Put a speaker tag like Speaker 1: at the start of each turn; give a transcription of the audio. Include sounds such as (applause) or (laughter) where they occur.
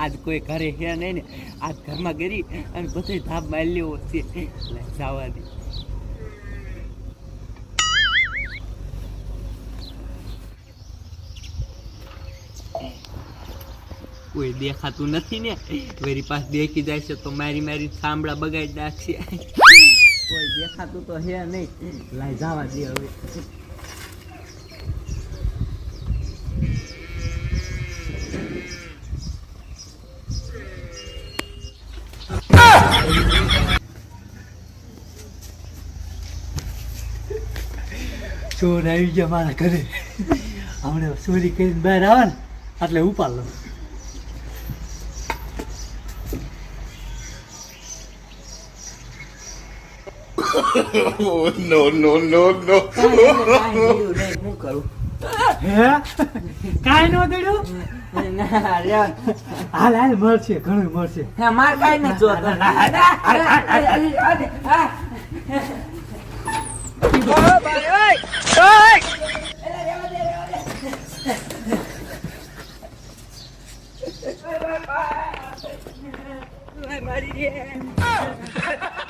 Speaker 1: આજ કોઈ ઘરે હે નહીં ને, આજ ઘરમાં ગરી અને બધે ધાપ મારી લેવો છે જવા દે. કોઈ દેખાતું નથી ને, વેરી પાસ દેખી જાય છે તો મારી મારી સાંભળા બગાડી નાખશે. કોઈ દેખાતું તો હે નહીં. લાઈ જવા દે હવે.
Speaker 2: ચોર આવી ગયા મારા ઘરે. હમણાં ચોરી કરીને બહાર આવે ને એટલે ઉપાડ લો
Speaker 3: નો નો.
Speaker 1: શું કરું
Speaker 2: હે? કાંઈ નો દડ્યું
Speaker 1: ના
Speaker 2: હાલ હાલ મળશે ઘણું મળશે.
Speaker 1: માર કાઈ નથી જોતો. મારી (laughs)